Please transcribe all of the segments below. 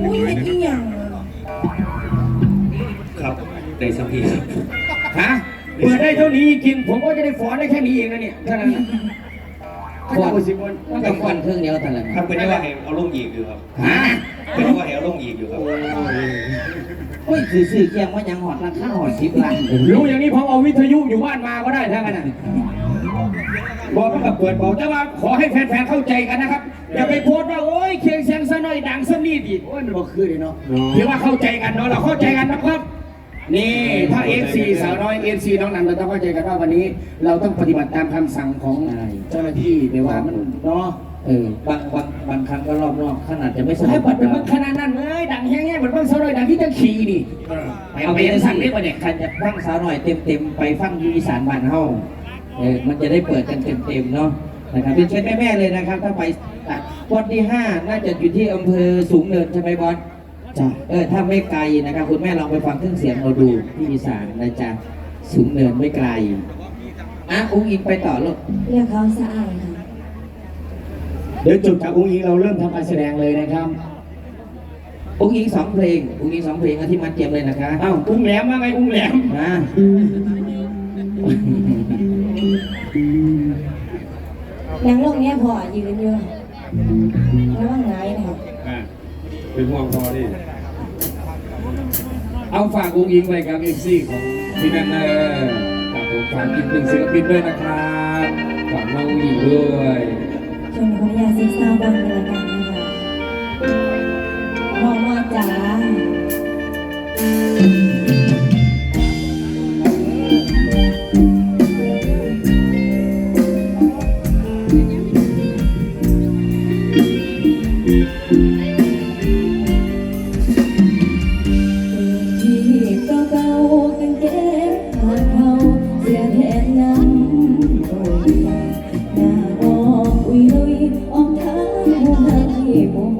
อุ้ยเห็นอีหยังครับได้สักทีครับฮะเปิดได้เท่านี้กินผมก็จะได้ฝอนได้แค่นี้เองนะเนี่ยเท่านั้นนะขวดโอ้ยสิบคนมันกับควันเครื่องเดียวแต่ละครับเป็นได้ว่าให้เอาลงอีกอยู่ครับฮะเป็นได้ว่าให้เอาลงอีกอยู่ครับโอ้ยคือซื้อเคียงว่ายังหอดราคาหอดสิบล้านรู้อย่างนี้ผมเอาวิทยุอยู่บ้านมาก็ได้ทั้งนั้นนะ บอกมันก็เปิดบอกแต่ว่าขอให้แฟนๆเข้าใจกันนะครับอย่าไปโพสต์ว่าโอ้ยเคียงเสียงซะหน่อยดังซะนี่ดิโอ้ยมันบอกคือเลยเนาะถือว่าเข้าใจกันเนาะเราเข้าใจกันนะครับ นี่ถ้า FC สาวน้อย FC น้องนันเราต้องเข้าใจกันว่าวันนี้ เราต้องปฏิบัติตามคำสั่งของเจ้าหน้าที่ไม่ว่ามันเนาะเออบางบางบางครั้งก็รอบนอกขนาดจะไม่สให้นุกปัดเป็นมันขนาดนั้นเลยดังแห้งๆเหมือนเพิ่งสาวน้อยดังที่จะขี่นี่ไปเอาไปยังสั่งได้ปะเนี่ยคันจะฟังสาวหน่อยเต็มเต็มๆไปฟังอยูอีสานบ้านเฮา เออมันจะได้เปิดกันเต็มเต็มๆเนาะนะครับเป็นเชิญแม่ๆเลยนะครับ ถ้าไปวันที่ห้าน่าจะอยู่ที่อำเภอสูงเนินใช่ไหมบอสจ้ะเออถ้าไม่ไกลนะครับ คุณแม่ลองไปฟังเครื่องเสียงเราดูที่อีสานนะจ๊ะสูงเนินไม่ไกลอะอุ้งอิงไปต่อลูกเรียกเขาสะอายค่ะเดี๋ยวจุดจากอุ้งอิงเราเริ่มทำการแสดงเลยนะครับอุ้งอิงสองเพลงอุ้งอิงสองเพลงอาที่มัดเตรียมเลยนะคะอ้าวอุ้งแหลมว่าไงอุ้งแหลมนะ ยังลงเนี้ยพอยืนอยู่แล้วว่าไงนะครับเป็นห่วงพอดิเอาฝากอุ้งอิงไว้กับเอ็กซี่ของพี่นันเนอร์ฝากผมฝากอีกหนึ่งศิลปินด้วยนะครับฝากน้องอุ้งอิงด้วยชวนขออนุญาตซิกซาวบ้างกันละกันนะคะมอมอจ๋า ว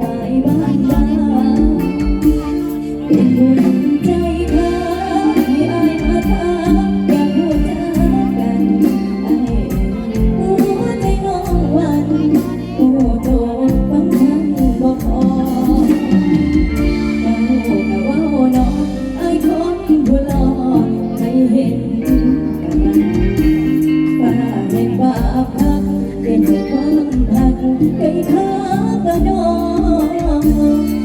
อ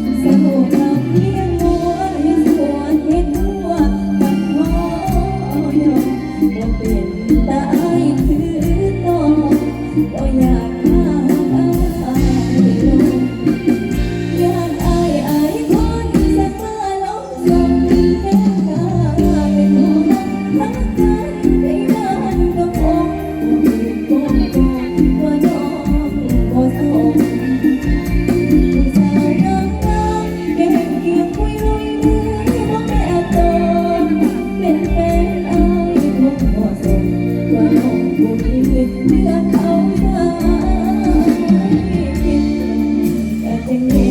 แต่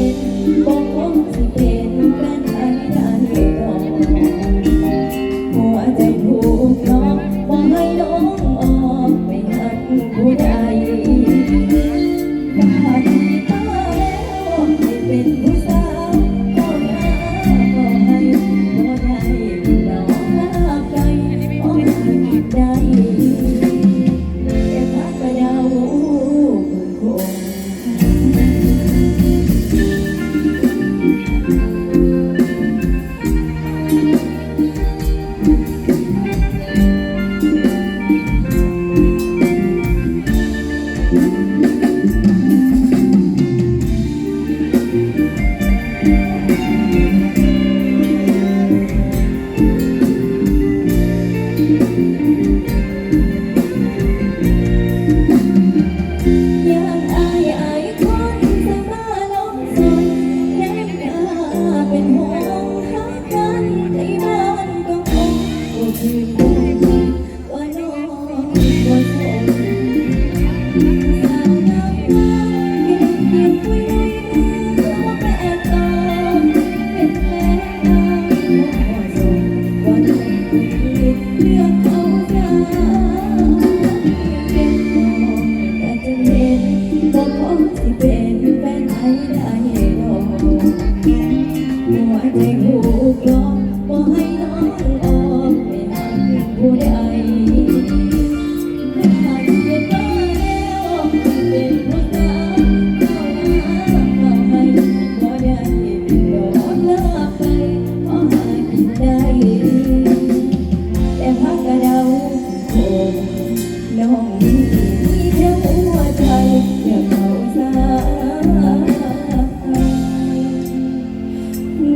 ว่าน้องว่า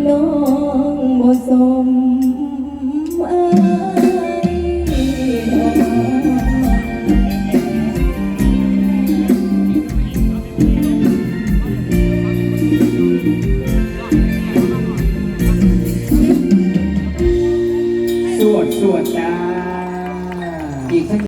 น้องบ่สม